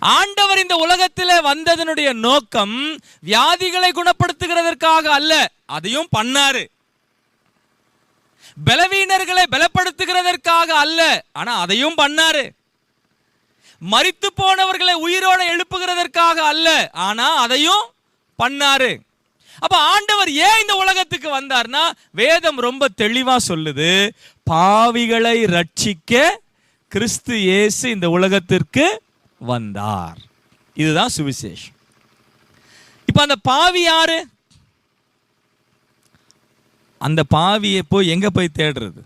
ஆண்டவர் இந்த உலகத்திலே வந்ததனுடைய நோக்கம் வியாதிகளை குணப்படுத்துகிறதற்காக அல்ல அதையும் பண்ணாரு. பலவீனர்களை பலப்படுத்துகிறதற்காக அல்ல ஆனா அதையும் பண்ணாரு. மறித்து போனவர்களை உயிரோட எழுப்புகிறதற்காக அல்ல ஆனா அதையும் பண்ணாரு. அப்ப ஆண்டவர் ஏன் இந்த உலகத்துக்கு வந்தார்னா வேதம் ரொம்ப தெளிவா சொல்லுது பாவிகளை ரட்சிக்க கிறிஸ்து இயேசு இந்த உலகத்திற்கு வந்தார். இதுதான் சுவிசேஷம். இப்ப அந்த பாவி யாரு? அந்த பாவியை போய் எங்க போய் தேடுறது?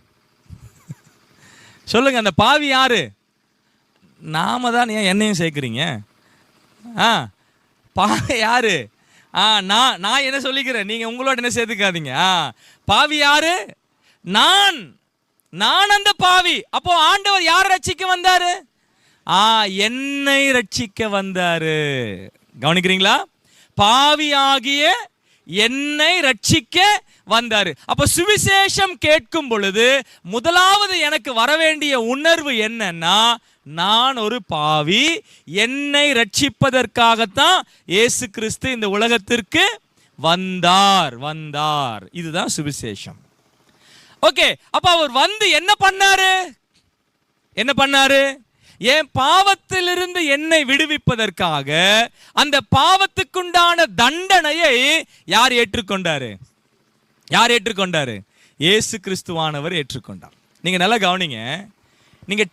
சொல்லுங்க அந்த பாவி யாரு? நாம தான் ஏன் என்னையும் சேர்க்குறீங்க? ஆ பாவி யாரு? ஆ நான் நான் என்ன சொல்லிக்கிறேன்? நீங்கள் உங்களோட என்ன சேர்த்துக்காதீங்க? ஆ பாவி யாரு? நான். நான் அந்த பாவி. அப்போ ஆண்டவர் யார் ரட்சிக்க வந்தாரு? ஆ என்னை ரட்சிக்க வந்தாரு. கவனிக்கிறீங்களா? பாவி ஆகிய என்னை ரட்சிக்க வந்தாரு. அப்ப சுவிசேஷம் கேட்கும் பொழுது முதலாவது எனக்கு வர வேண்டிய உணர்வு என்னன்னா நான் ஒரு பாவி என்னை ரட்சிப்பதற்காகத்தான் இயேசு கிறிஸ்து இந்த உலகத்திற்கு வந்தார் வந்தார். இதுதான் சுவிசேஷம். ஓகே அப்ப அவர் வந்து என்ன பண்ணாரு? என்ன பண்ணாரு? என் பாவத்திலிருந்து என்னை விடுவிப்பதற்காக அந்த பாவத்துக்குண்டான தண்டனையை யார் ஏற்றுக்கொண்டாரு? யார் ஏற்றுக்கொண்டாரு? இயேசு கிறிஸ்துவானவர் ஏற்றுக்கொண்டார். நீங்க நல்லா கவனிங்க. நீங்க